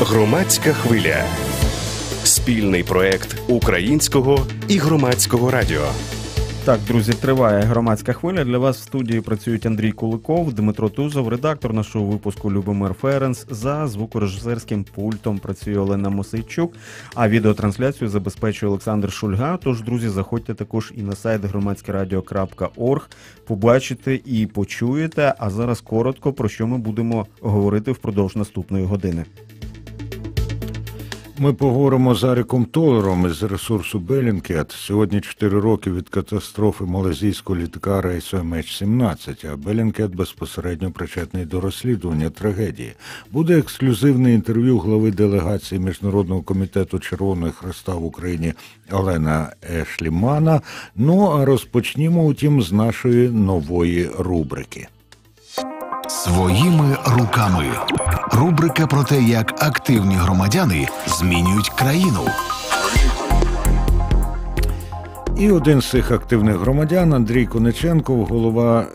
Громадська хвиля. Спільний проект українського і громадського радіо. Так, друзі, триває громадська хвиля. Для вас в студії працюють Андрій Куликов, Дмитро Тузов, редактор нашого випуску Любомир Ференс. За звукорежисерським пультом працює Олена Мосейчук. А відеотрансляцію забезпечує Олександр Шульга. Тож, друзі, заходьте також і на сайт громадськерадіо.орг. Побачите і почуєте. А зараз коротко про що ми будемо говорити впродовж наступної години. Ми поговоримо з Аріком Толером із ресурсу Белінкет. Сьогодні 4 роки від катастрофи малазійського літака рейсу MH17, а Белінкет безпосередньо причетний до розслідування трагедії. Буде ексклюзивне інтерв'ю глави делегації Міжнародного комітету Червоного Хреста в Україні Олена Ешлімана. Ну а розпочнімо, утім, з нашої нової рубрики. Своїми руками рубрика про те, як активні громадяни змінюють країну. І один з цих активних громадян Андрій Конеченков, голова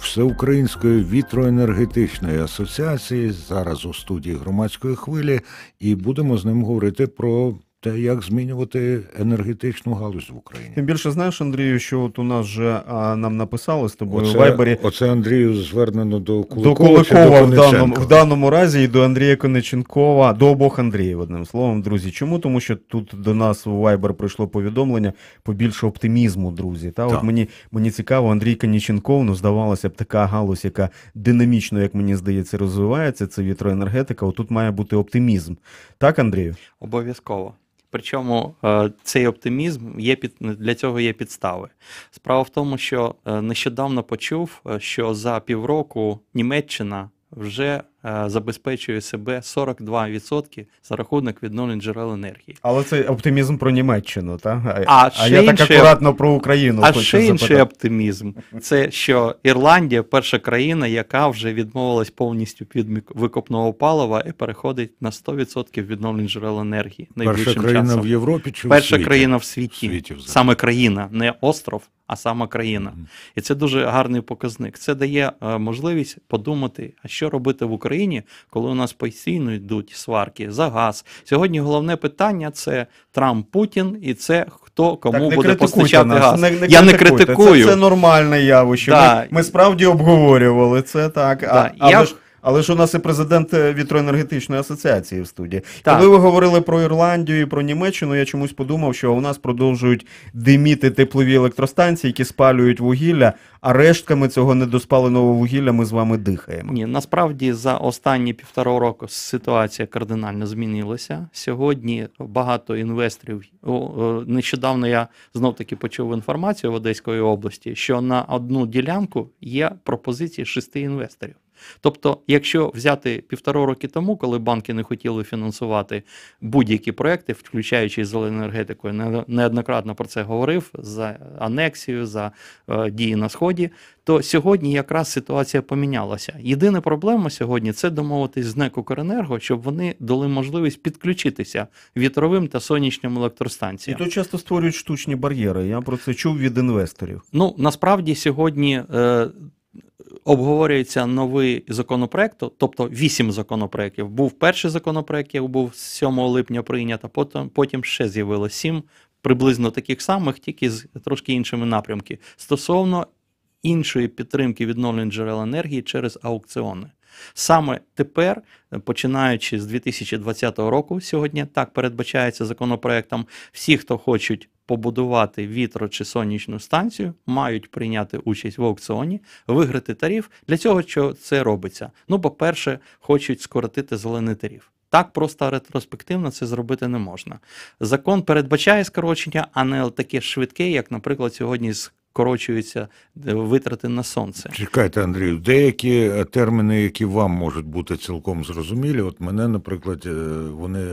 Всеукраїнської вітроенергетичної асоціації, зараз у студії громадської хвилі, і будемо з ним говорити про те, як змінювати енергетичну галузь в Україні. Тим більше знаєш, Андрію, що от у нас вже а, нам написали з тобою Оце, у Вайбері. оце Андрію звернено до Куликова, До Куликова чи до в даному, в даному разі і до Андрія Конеченкова, до обох Андріїв, одним словом, друзі. Чому? Тому що тут до нас у Viber прийшло повідомлення побільше оптимізму, друзі. Та Так. от мені, мені цікаво, Андрій Конеченков, ну здавалося б, така галузь, яка динамічно, як мені здається, розвивається. Це вітроенергетика. Отут має бути оптимізм. Так, Андрію? Обов'язково. Причому е, цей оптимізм є під для цього є підстави. Справа в тому, що е, нещодавно почув, е, що за півроку Німеччина вже забезпечує себе 42% за рахунок відновлень джерел енергії. Але це оптимізм про Німеччину, так? А а я так акуратно про Україну. А хочу ще інший запитати. оптимізм це що Ірландія перша країна, яка вже відмовилась повністю від викопного палива і переходить на 100% відновлень джерел енергії. Перша найближчим країна часом. в Європі чи Перша в світі? країна в світі, В світі саме країна, не остров, а сама країна. Мгм. І це дуже гарний показник. Це дає е, можливість подумати, а що робити в Україні, коли у нас постійно йдуть сварки за газ. Сьогодні головне питання це Трамп Путін, і це хто кому Так, буде постачати нас, газ. Не, не Я не критикую. Це, це нормальне явище. Да. Ми, ми справді обговорювали це так. Да. А, але, Я- ж, але ж у нас і президент е, вітроенергетичної асоціації в студії. Так. Коли ви говорили про Ірландію і про Німеччину, я чомусь подумав, що у нас продовжують диміти теплові електростанції, які спалюють вугілля, а рештками цього недоспаленого вугілля ми з вами дихаємо. Ні, насправді за останні півтора року ситуація кардинально змінилася. Сьогодні багато інвесторів. Нещодавно я знов таки почув інформацію в Одеської області, що на одну ділянку є пропозиції шести інвесторів. Тобто, якщо взяти півтора роки тому, коли банки не хотіли фінансувати будь-які проекти, включаючи зелену енергетику, я неоднократно про це говорив за анексію, за е, дії на сході, то сьогодні якраз ситуація помінялася. Єдина проблема сьогодні це домовитись з НЕК «Укренерго», щоб вони дали можливість підключитися вітровим та сонячним електростанціям. І тут часто створюють штучні бар'єри. Я про це чув від інвесторів. Ну насправді сьогодні е, обговорюється новий законопроект, тобто вісім законопроєктів. Був перший законопроект, який був 7 липня прийнято, потім, потім ще з'явилось сім приблизно таких самих, тільки з трошки іншими напрямки. Стосовно іншої підтримки відновлень джерел енергії через аукціони. Саме тепер, починаючи з 2020 року, сьогодні так передбачається законопроектом, всі, хто хочуть побудувати вітро чи сонячну станцію, мають прийняти участь в аукціоні, виграти тариф. Для цього що це робиться? Ну, по-перше, хочуть скоротити зелений тариф. Так просто ретроспективно це зробити не можна. Закон передбачає скорочення, а не таке швидке, як, наприклад, сьогодні скорочуються е, витрати на сонце. Чекайте, Андрію, деякі е, терміни, які вам можуть бути цілком зрозумілі, от мене, наприклад, е, вони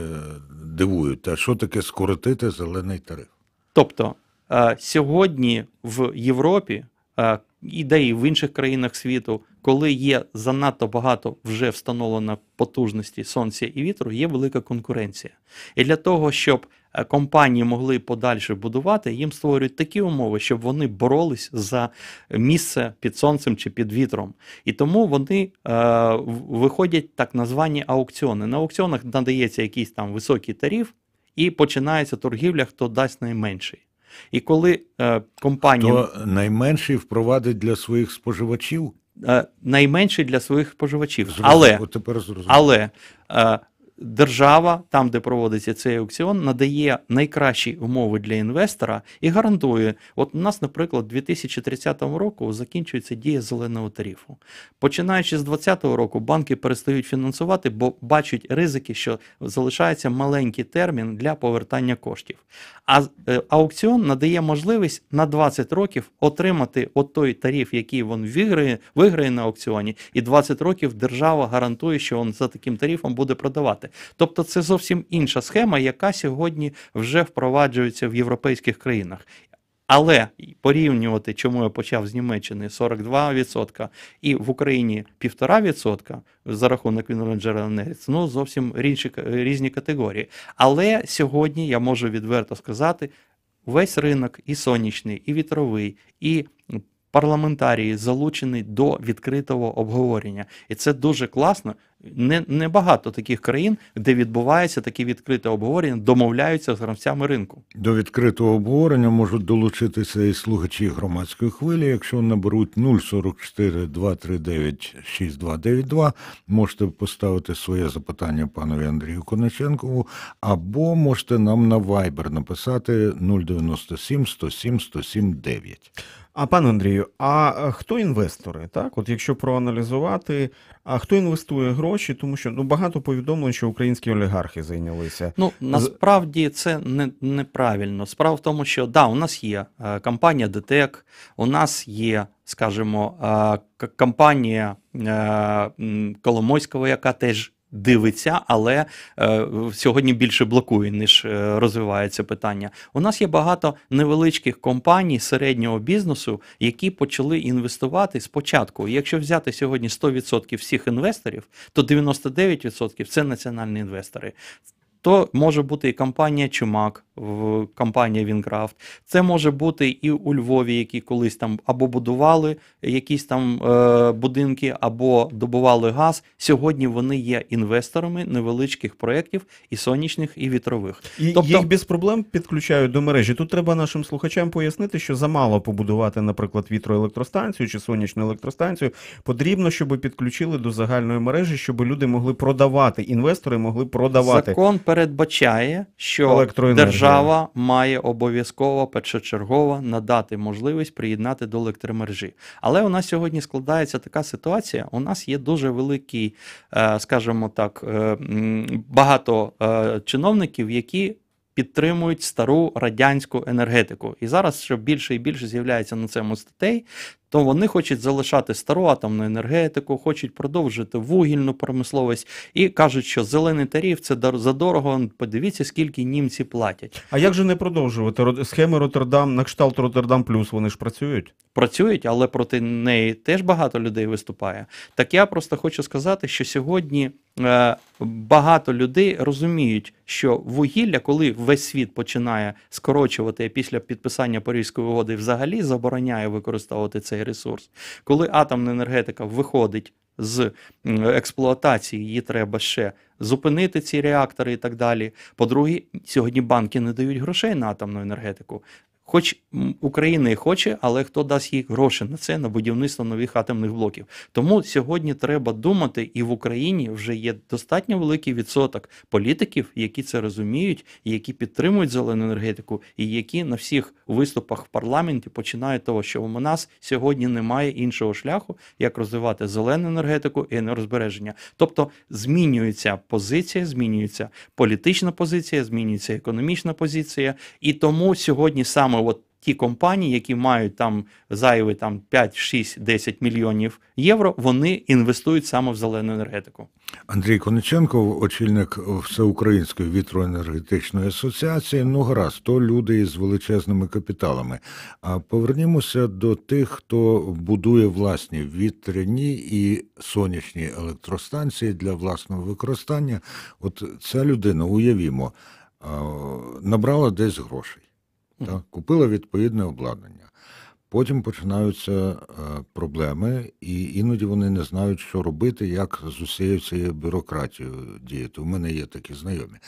дивують. А що таке скоротити зелений тариф? Тобто е, сьогодні в Європі е, і де і в інших країнах світу, коли є занадто багато вже встановлено потужності сонця і вітру, є велика конкуренція. І для того, щоб е, компанії могли подальше будувати, їм створюють такі умови, щоб вони боролись за місце під сонцем чи під вітром. І тому вони е, виходять так названі аукціони. На аукціонах надається якийсь там високий тариф, і починається торгівля, хто дасть найменший. І коли е, компанія То найменший впровадить для своїх споживачів. е, найменший для своїх споживачів. Але, тепер але е, держава, там, де проводиться цей аукціон, надає найкращі умови для інвестора і гарантує. От у нас, наприклад, 2030 року закінчується дія зеленого тарифу. Починаючи з 2020 року, банки перестають фінансувати, бо бачать ризики, що залишається маленький термін для повертання коштів. А е, аукціон надає можливість на 20 років отримати от той тариф, який він виграє, виграє на аукціоні, і 20 років держава гарантує, що він за таким тарифом буде продавати. Тобто це зовсім інша схема, яка сьогодні вже впроваджується в європейських країнах. Але порівнювати, чому я почав з Німеччини 42% і в Україні 1,5% за рахунок енергії, ну, зовсім різні, різні категорії. Але сьогодні я можу відверто сказати, весь ринок і сонячний, і вітровий, і парламентарії залучені до відкритого обговорення. І це дуже класно. Не, не багато таких країн, де відбувається таке відкрите обговорення, домовляються з гравцями ринку. До відкритого обговорення можуть долучитися і слухачі громадської хвилі. Якщо наберуть 044 239 6292, можете поставити своє запитання панові Андрію Конеченкову, або можете нам на Viber написати 097 107 107 9. А пане Андрію, а е, хто інвестори? Так, от якщо проаналізувати, а хто інвестує гроші, тому що ну багато повідомлень, що українські олігархи зайнялися. Ну насправді це не неправильно. Справа в тому, що да, у нас є е, компанія ДТЕК, у нас є, скажімо, е, компанія е, Коломойського, яка теж дивиться, але е, сьогодні більше блокує, ніж е, розвивається питання. У нас є багато невеличких компаній середнього бізнесу, які почали інвестувати спочатку. Якщо взяти сьогодні 100% всіх інвесторів, то 99% це національні інвестори. То може бути і компанія Чумак, компанія Вінкрафт. Це може бути і у Львові, які колись там або будували якісь там е, будинки, або добували газ. Сьогодні вони є інвесторами невеличких проєктів і сонячних, і вітрових. І тобто їх без проблем підключають до мережі. Тут треба нашим слухачам пояснити, що замало побудувати, наприклад, вітроелектростанцію чи сонячну електростанцію. Потрібно, щоб підключили до загальної мережі, щоб люди могли продавати. Інвестори могли продавати. Закон передбачає, що держава має обов'язково першочергово надати можливість приєднати до електромережі. Але у нас сьогодні складається така ситуація. У нас є дуже великий, е, скажімо так, е, багато е, чиновників, які підтримують стару радянську енергетику. І зараз, що більше і більше з'являється на цьому статей, то вони хочуть залишати стару атомну енергетику, хочуть продовжити вугільну промисловість і кажуть, що зелений тариф це задорого. Подивіться, скільки німці платять. А як же не продовжувати? Схеми Роттердам, на кшталт Роттердам Плюс вони ж працюють? Працюють, але проти неї теж багато людей виступає. Так я просто хочу сказати, що сьогодні е, багато людей розуміють, що вугілля, коли весь світ починає скорочувати після підписання Паризької угоди, взагалі забороняє використовувати цей ресурс. Коли атомна енергетика виходить з експлуатації, її треба ще зупинити ці реактори і так далі. По-друге, сьогодні банки не дають грошей на атомну енергетику. Хоч Україна і хоче, але хто дасть їй гроші на це, на будівництво нових атомних блоків. Тому сьогодні треба думати, і в Україні вже є достатньо великий відсоток політиків, які це розуміють, які підтримують зелену енергетику, і які на всіх виступах в парламенті починають того, що у нас сьогодні немає іншого шляху, як розвивати зелену енергетику і енергозбереження. Тобто змінюється позиція, змінюється політична позиція, змінюється економічна позиція, і тому сьогодні саме от ті компанії, які мають там зайві там 5, 6, 10 мільйонів євро, вони інвестують саме в зелену енергетику. Андрій Кониченко, очільник Всеукраїнської вітроенергетичної асоціації. Ну гаразд, то люди із величезними капіталами. А повернімося до тих, хто будує власні вітряні і сонячні електростанції для власного використання. От ця людина, уявімо. набрала десь грошей, так, купила відповідне обладнання. Потім починаються е, проблеми, і іноді вони не знають, що робити, як з усією цією бюрократією діяти. У мене є такі знайомі.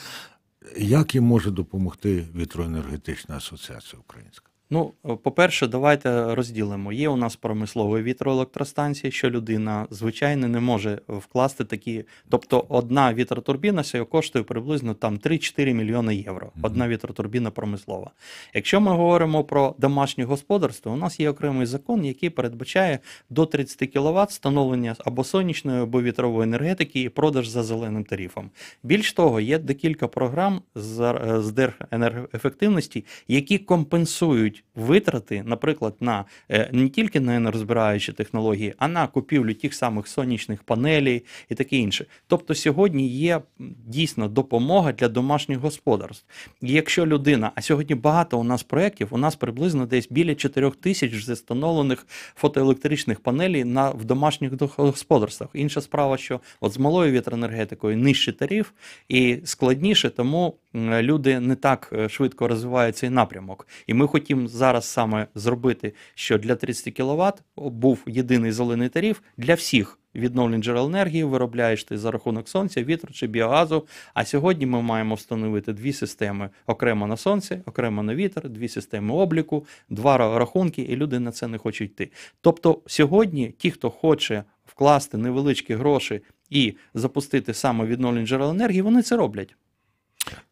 Як їм може допомогти вітроенергетична асоціація українська? Ну, по-перше, давайте розділимо. Є у нас промислові вітроелектростанції, що людина, звичайно, не може вкласти такі. Тобто, одна вітротурбіна сьогодні коштує приблизно там 3-4 мільйони євро. Одна вітротурбіна промислова. Якщо ми говоримо про домашнє господарство, у нас є окремий закон, який передбачає до 30 кВт встановлення або сонячної, або вітрової енергетики і продаж за зеленим тарифом. Більш того, є декілька програм з Держенергоефективності, які компенсують витрати, наприклад, на е, не тільки на енергозбираючі технології, а на купівлю тих самих сонячних панелей і таке інше. Тобто сьогодні є дійсно допомога для домашніх господарств. І якщо людина, а сьогодні багато у нас проєктів, у нас приблизно десь біля 4 тисяч встановлених фотоелектричних панелей на в домашніх господарствах. Інша справа, що от з малою вітроенергетикою нижчий тариф і складніше, тому люди не так е, швидко розвивають цей напрямок. І ми хотімо зараз саме зробити, що для 30 кВт був єдиний зелений тариф для всіх. Відновлень джерел енергії виробляєш ти за рахунок сонця, вітру чи біогазу. А сьогодні ми маємо встановити дві системи окремо на сонце, окремо на вітер, дві системи обліку, два рахунки, і люди на це не хочуть йти. Тобто, сьогодні ті, хто хоче вкласти невеличкі гроші і запустити саме відновлення джерел енергії, вони це роблять.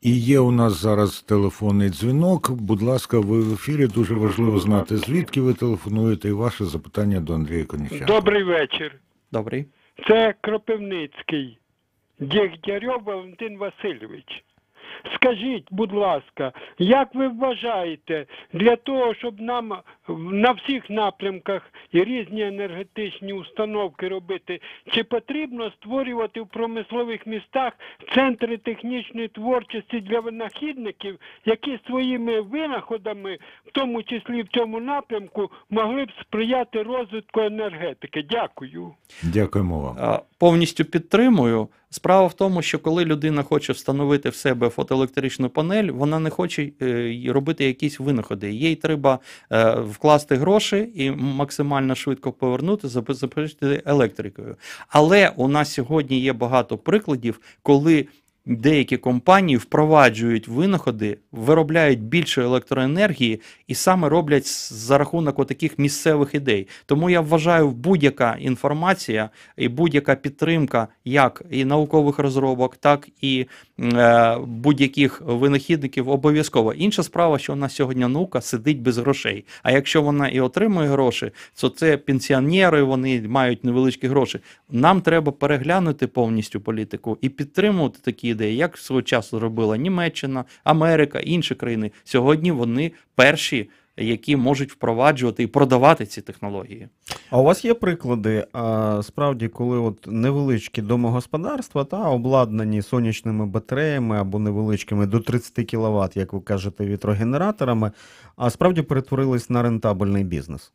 І є у нас зараз телефонний дзвінок. Будь ласка, ви в ефірі дуже важливо знати, звідки ви телефонуєте, і ваше запитання до Андрія Коніча. Добрий вечір. Добрий. Це Кропивницький, Дєгдярьов Валентин Васильович. Скажіть, будь ласка, як ви вважаєте, для того, щоб нам на всіх напрямках і різні енергетичні установки робити, чи потрібно створювати в промислових містах центри технічної творчості для винахідників, які своїми винаходами, в тому числі в цьому напрямку, могли б сприяти розвитку енергетики? Дякую. Дякуємо вам. Повністю підтримую. Справа в тому, що коли людина хоче встановити в себе фотоелектричну панель, вона не хоче е, робити якісь винаходи. Їй треба е, вкласти гроші і максимально швидко повернути, забезпечити електрикою. Але у нас сьогодні є багато прикладів, коли Деякі компанії впроваджують винаходи, виробляють більше електроенергії і саме роблять за рахунок таких місцевих ідей. Тому я вважаю, будь-яка інформація і будь-яка підтримка як і наукових розробок, так і е, будь-яких винахідників обов'язково. Інша справа, що у нас сьогодні наука сидить без грошей. А якщо вона і отримує гроші, то це пенсіонери, вони мають невеличкі гроші. Нам треба переглянути повністю політику і підтримувати такі ідеї, як свого часу робила Німеччина, Америка, інші країни. Сьогодні вони перші. Які можуть впроваджувати і продавати ці технології, а у вас є приклади? А, Справді, коли от невеличкі домогосподарства та обладнані сонячними батареями або невеличкими до 30 кВт, як ви кажете, вітрогенераторами, а справді перетворились на рентабельний бізнес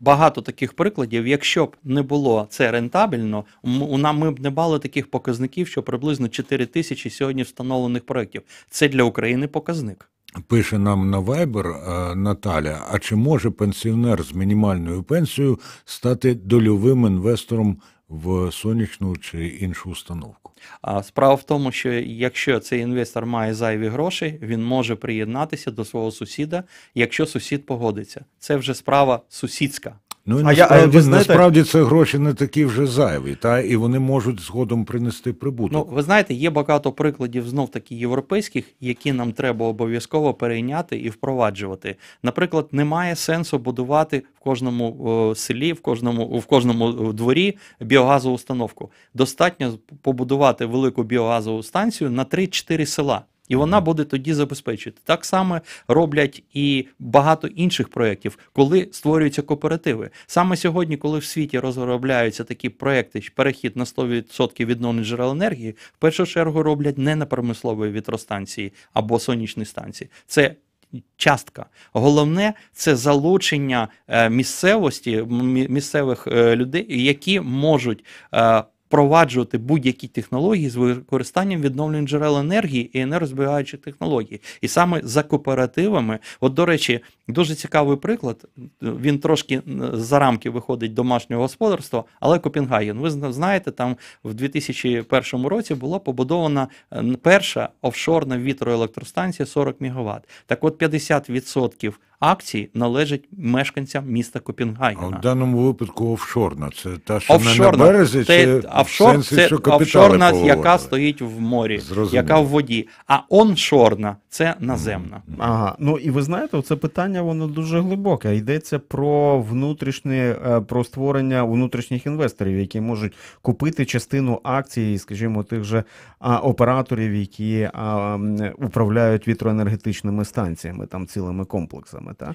багато таких прикладів. Якщо б не було це рентабельно, ми б не мали таких показників, що приблизно 4 тисячі сьогодні встановлених проєктів. Це для України показник. Пише нам на Viber е, Наталя: а чи може пенсіонер з мінімальною пенсією стати дольовим інвестором в сонячну чи іншу установку? А справа в тому, що якщо цей інвестор має зайві гроші, він може приєднатися до свого сусіда, якщо сусід погодиться. Це вже справа сусідська. Ну і а насправді, я, знаєте... насправді це гроші не такі вже зайві, та і вони можуть згодом принести прибуток. Ну, ви знаєте, є багато прикладів знов таки європейських, які нам треба обов'язково перейняти і впроваджувати. Наприклад, немає сенсу будувати в кожному о, селі, в кожному в кожному дворі біогазову установку. Достатньо побудувати велику біогазову станцію на 3-4 села. І вона буде тоді забезпечити. Так само роблять і багато інших проєктів, коли створюються кооперативи. Саме сьогодні, коли в світі розробляються такі проєкти, перехід на 100% відновлення джерел енергії, в першу чергу роблять не на промислові вітростанції або сонячні станції. Це Частка. Головне це залучення е, місцевості, місцевих е, людей, які можуть е, впроваджувати будь-які технології з використанням відновлень джерел енергії і енергозберігаючих технологій. І саме за кооперативами, от до речі, дуже цікавий приклад. Він трошки за рамки виходить домашнього господарства, але Копенгаген. Ви знаєте, там в 2001 році була побудована перша офшорна вітроелектростанція 40 МВт. Так от 50% акцій належать мешканцям міста Копенгаген. А в даному випадку офшорна. Це та, що офшорна, не на березі, це, чи офшор, в сенсі, це що капітали офшорна, повиводили? яка стоїть в морі, Зрозуміло. яка в воді. А оншорна це наземна. Ага, ну і ви знаєте, це питання воно дуже глибоке. Йдеться про внутрішнє е, про створення внутрішніх інвесторів, які можуть купити частину акцій, скажімо, тих же а, операторів, які а, управляють вітроенергетичними станціями, там цілими комплексами. Та?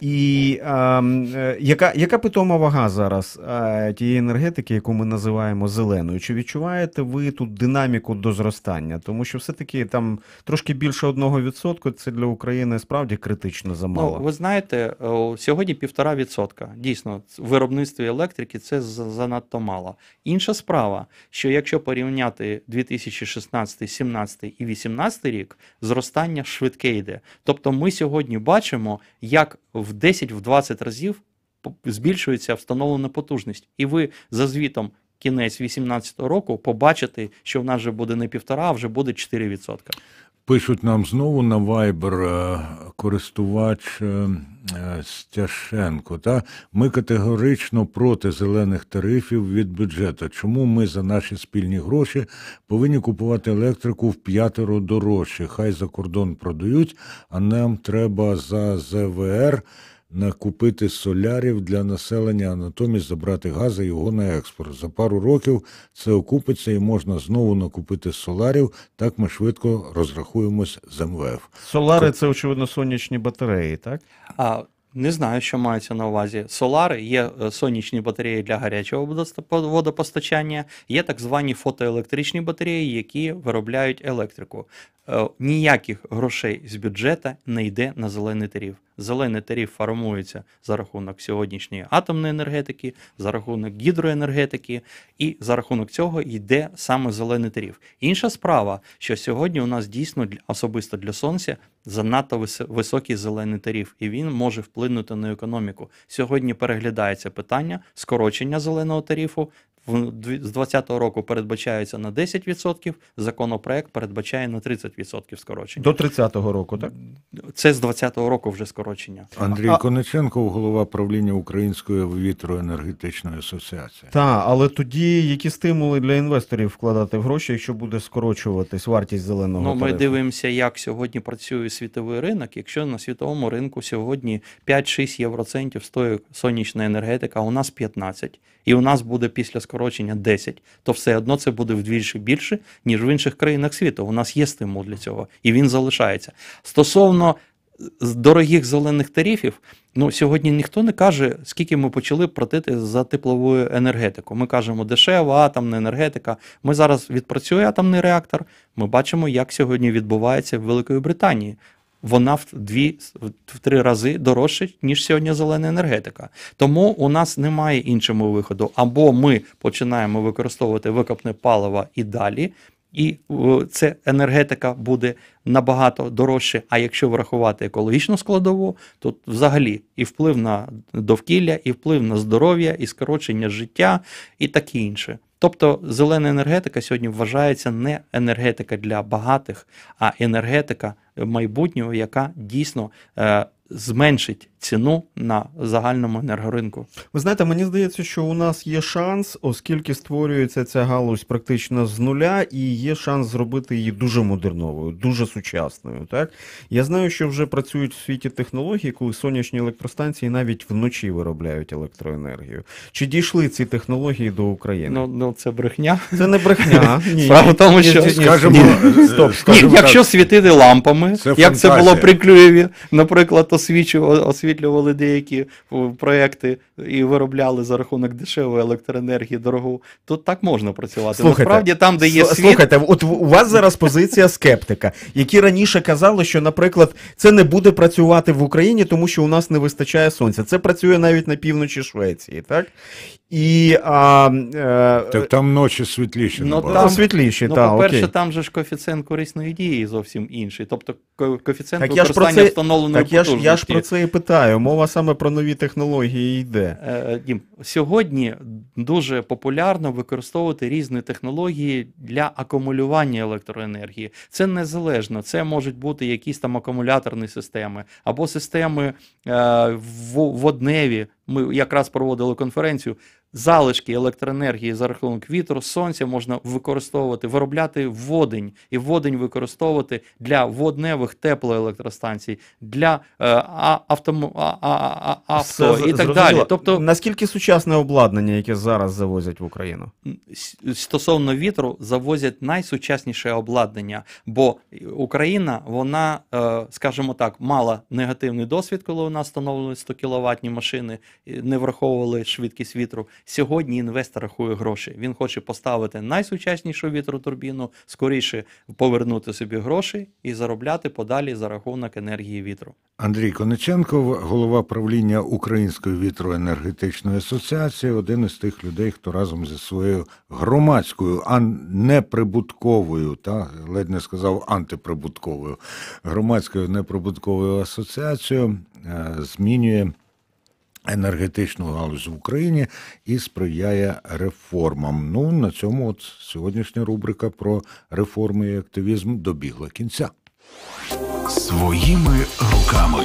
І а, е, яка, яка питома вага зараз а, тієї енергетики, яку ми називаємо зеленою? Чи відчуваєте ви тут динаміку до зростання? Тому що все-таки там трошки більше одного відсотку це для України справді критично замало. Ну, ви знаєте, сьогодні півтора відсотка. Дійсно, в виробництві електрики це занадто мало. Інша справа, що якщо порівняти 2016, 17 і 18 рік, зростання швидке йде. Тобто ми сьогодні бачимо, як в 10-20 разів збільшується встановлена потужність. І ви за звітом кінець 2018 року побачите, що в нас вже буде не півтора, а вже буде 4%. Пишуть нам знову на Viber е, користувач е, е, Стяшенко. Та? Ми категорично проти зелених тарифів від бюджету. Чому ми за наші спільні гроші повинні купувати електрику в п'ятеро дорожче? Хай за кордон продають, а нам треба за ЗВР накупити солярів для населення, а натомість забрати газ і його на експорт. За пару років це окупиться і можна знову накупити соларів. Так ми швидко розрахуємось з МВФ. Солари це, очевидно, сонячні батареї, так? А не знаю, що мається на увазі. Солари є е, сонячні батареї для гарячого водопостачання, є так звані фотоелектричні батареї, які виробляють електрику. Е, Ніяких грошей з бюджету не йде на зелений тариф. Зелений тариф формується за рахунок сьогоднішньої атомної енергетики, за рахунок гідроенергетики, і за рахунок цього йде саме зелений тариф. Інша справа, що сьогодні у нас дійсно особисто для сонця занадто високий зелений тариф, і він може вплинути на економіку. Сьогодні переглядається питання скорочення зеленого тарифу. З 2020 року передбачається на 10%, законопроект передбачає на 30% скорочення. До 30-го року, так? Це з 2020 року вже скорочення. Андрій А- Конеченко, голова правління Української вітроенергетичної асоціації. Так, але тоді які стимули для інвесторів вкладати в гроші, якщо буде скорочуватись вартість зеленого Ну, ми дивимося, як сьогодні працює світовий ринок. Якщо на світовому ринку сьогодні 5-6 євроцентів стоїть сонячна енергетика, а у нас 15, і у нас буде після скорочення 10, то все одно це буде вдвічі більше, ніж в інших країнах світу. У нас є стимул для цього, і він залишається. Стосовно з- дорогих зелених тарифів, ну сьогодні ніхто не каже, скільки ми почали платити за теплову енергетику. Ми кажемо дешева атомна енергетика. Ми зараз відпрацює атомний реактор. Ми бачимо, як сьогодні відбувається в Великої Британії. Вона в дві в три рази дорожча, ніж сьогодні зелена енергетика. Тому у нас немає іншого виходу. Або ми починаємо використовувати викопне паливо і далі, і це енергетика буде набагато дорожче. А якщо врахувати екологічну складову, то взагалі і вплив на довкілля, і вплив на здоров'я, і скорочення життя, і таке інше. Тобто зелена енергетика сьогодні вважається не енергетика для багатих, а енергетика майбутнього, яка дійсно е, зменшить ціну на загальному енергоринку. Ви знаєте, мені здається, що у нас є шанс, оскільки створюється ця галузь практично з нуля, і є шанс зробити її дуже модерновою, дуже сучасною. Так я знаю, що вже працюють в світі технології, коли сонячні електростанції навіть вночі виробляють електроенергію. Чи дійшли ці технології до України? Ну, ну це брехня. це не брехня. Ні. Справа в тому, що- ні, Скажемо, ні. е, стоп, Ні, якщо так, світити лампами, Це як це було при Клюєві, наприклад, освітлювали деякі о, проекти і виробляли за рахунок дешевої електроенергії дорогу, то так можна працювати. Насправді, там, де є світ, Слухайте, от у вас зараз позиція скептика, які раніше казали, що, наприклад, це не буде працювати в Україні, тому що у нас не вистачає сонця. Це працює навіть на півночі Швеції, так? І а, е, Так там ночі світліші. Ну, набагато. там там- світліші, Ну, та, по-перше, окей. там же ж коефіцієнт корисної дії зовсім інший. Тобто коефіцієнт Так я використання це- встановленої Так я ж, я ж про це і питаю. Мова саме про нові технології йде. Е, Дім, сьогодні дуже популярно використовувати різні технології для акумулювання електроенергії. Це незалежно. Це можуть бути якісь там акумуляторні системи або системи е, в- водневі. Ми якраз проводили конференцію. Залишки електроенергії за рахунок вітру, сонця можна використовувати, виробляти водень і водень використовувати для водневих теплоелектростанцій, для е, а, а, а, а, авто Все і так далі. Тобто наскільки сучасне обладнання, яке зараз завозять в Україну? стосовно вітру завозять найсучасніше обладнання, бо Україна, вона, е, скажімо так, мала негативний досвід, коли у нас встановлювали 100 кіловатні машини, не враховували швидкість вітру. Сьогодні інвестор рахує гроші. Він хоче поставити найсучаснішу вітротурбіну, скоріше повернути собі гроші і заробляти подалі за рахунок енергії вітру. Андрій Кониченко, голова правління Української вітроенергетичної асоціації, один із тих людей, хто разом зі своєю громадською, а не прибутковою, та ледь не сказав антиприбутковою, громадською неприбутковою асоціацією е, змінює енергетичну галузь в Україні і сприяє реформам. Ну на цьому от сьогоднішня рубрика про реформи і активізм добігла кінця. Своїми руками.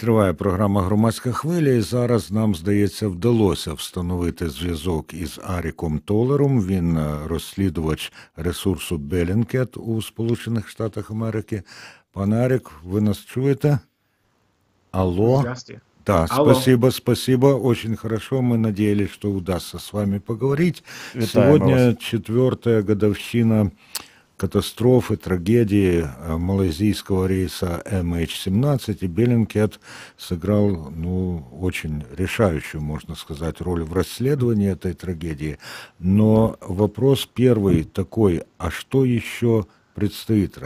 Триває програма Громадська хвиля, і зараз нам здається вдалося встановити зв'язок із Аріком Толером. Він е, розслідувач ресурсу Белінкет у Сполучених Штатах Америки. Пане Арік, ви нас чуєте? Алло. Здравствуйте. Да, Алло. спасибо, спасибо, очень хорошо. Мы надеялись, что удастся с вами поговорить. Витаем Сегодня вас. четвертая годовщина катастрофы, трагедии э, малайзийского рейса MH17, и Беллинкет сыграл, ну, очень решающую, можно сказать, роль в расследовании этой трагедии. Но вопрос первый такой, а что еще предстоит